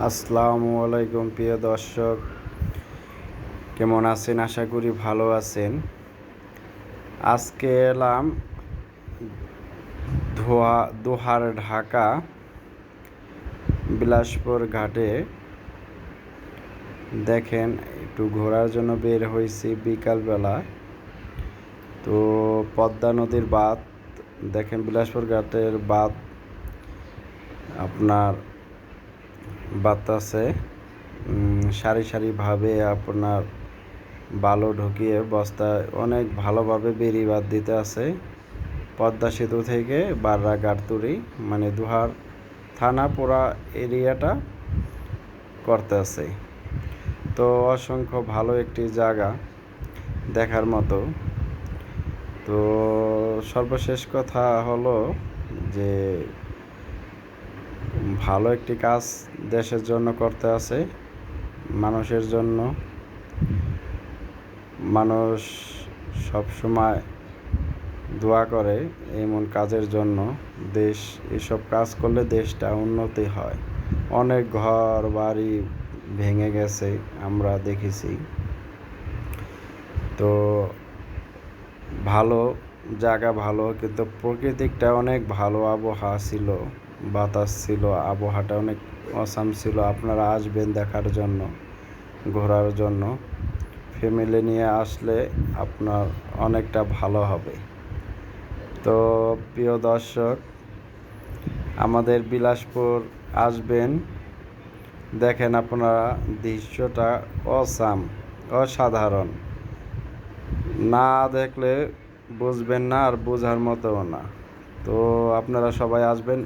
আসসালামু আলাইকুম, প্রিয় দর্শক। কেমন আছেন? আশা করি ভালো আছেন। আজকে এলাম ধোয়া, দোহার ঢাকা, বিলাসপুর ঘাটে। দেখেন, একটু ঘোরার জন্য বের হয়েছি বিকালবেলা। তো পদ্মা নদীর বাঁধ, দেখেন বিলাসপুর ঘাটের বাঁধ। আপনার বাতাসে সারি সারিভাবে আপনার বালু ঢুকিয়ে বস্তায় অনেক ভালোভাবে বেরিবাদ দিতে আছে। পদ্মা সেতু থেকে বাররা গাড়তুরি মানে দুহার থানা পুরা এরিয়াটা করতে আছে। তো অসংখ্য ভালো একটি জায়গা দেখার মতো। তো সর্বশেষ কথা হলো যে ভালো একটি কাজ দেশের জন্য করতে আছে, মানুষের জন্য। মানুষ সব সময় দোয়া করে এমন কাজের জন্য, দেশ, এসব কাজ করলে দেশটা উন্নতি হয়। অনেক ঘর, বাড়ি ভেঙে গেছে, আমরা দেখেছি। তো ভালো জায়গা ভালো, কিন্তু প্রকৃতিকটা অনেক ভালো আবহাওয়া ছিল, বাতাস ছিল, আবহাওয়াটা অনেক অসাম ছিল আপনারা আসবেন দেখার জন্য, ঘোরার জন্য। ফ্যামিলি নিয়ে আসলে আপনার অনেকটা ভালো হবে। তো প্রিয় দর্শক, আমাদের বিলাসপুর আসবেন। দেখেন আপনারা দৃশ্যটা অসাম, অসাধারণ। না দেখলে বুঝবেন না আর বোঝার মতোও না। তো আপনারা সবাই আসবেন।